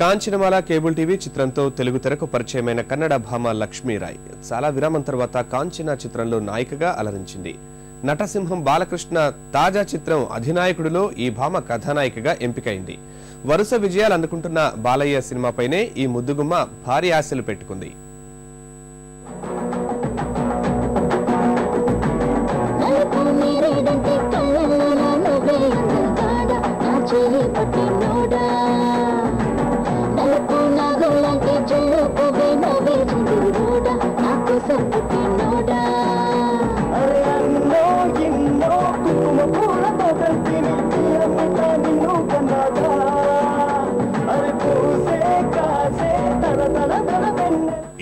Kanchanamala cable TV చిత్రంతో తెలుగు తెరకు పరిచయమైన కన్నడ భామ లక్ష్మీరాయ్ చాలా విరామం తర్వాత కాంచన చిత్రంలో నాయికగా అలరించింది. నటసింహం బాలకృష్ణ తాజా చిత్రం అధినాయకుడిలో ఈ భామ కథానాయికగా ఎంపికైంది. వరుస విజయాలు అందుకుంటున్న బాలయ్య సినిమాపైనే ఈ ముద్దుగుమ్మ భారీ ఆశలు పెట్టుకుంది. నలుపు మీరేదంటే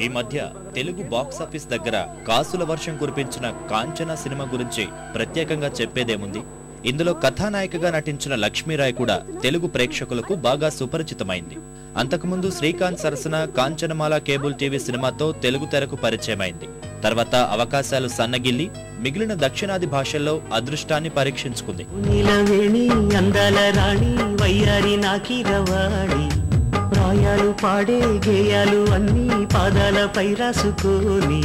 ఈ మధ్య తెలుగు బాక్సాఫీస్ దగ్గర కాసుల వర్షం కురిపించిన కాంచన సినిమా గురించి ప్రత్యేకంగా చెప్పేదేముంది? ఇందులో కథానాయికగా నటించిన లక్ష్మీరాయ్ కూడా తెలుగు ప్రేక్షకులకు బాగా సుపరిచితమైంది. అంతకుముందు శ్రీకాంత్ సరసన కాంచనమాల కేబుల్ టీవీ సినిమాతో తెలుగు తెరకు పరిచయమైంది. తర్వాత అవకాశాలు సన్నగిల్లి మిగిలిన దక్షిణాది భాషల్లో అదృష్టాన్ని పరీక్షించుకుంది. ప్రాయాలు పాడే గేయాలు అన్ని పాదాలపై రాసుకొని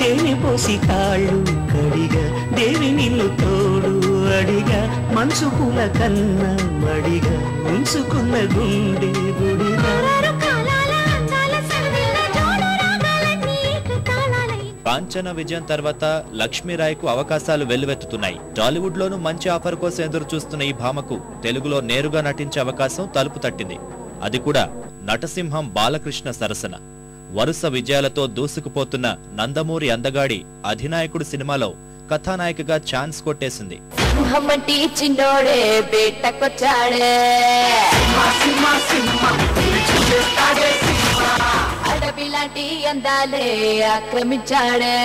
తేనె పోసి కాళ్ళు కడిగా దేవి నిన్ను తోడు అడిగా మనసు పూల కన్నా మడిగా ఉంచుకున్న గుండె గుడిగా. కాంచన విజయం తర్వాత లక్ష్మీరాయ్కు అవకాశాలు వెల్లువెత్తుతున్నాయి. టాలీవుడ్ లోనూ మంచి ఆఫర్ కోసం ఎదురు చూస్తున్న ఈ భామకు తెలుగులో నేరుగా నటించే అవకాశం తలుపు తట్టింది. అది కూడా నటసింహం బాలకృష్ణ సరసన. వరుస విజయాలతో దూసుకుపోతున్న నందమూరి అందగాడి అధినాయకుడు సినిమాలో కథానాయికగా ఛాన్స్ కొట్టేసింది. ఆక్రమించాడే.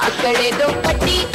అక్కడేదో పట్టి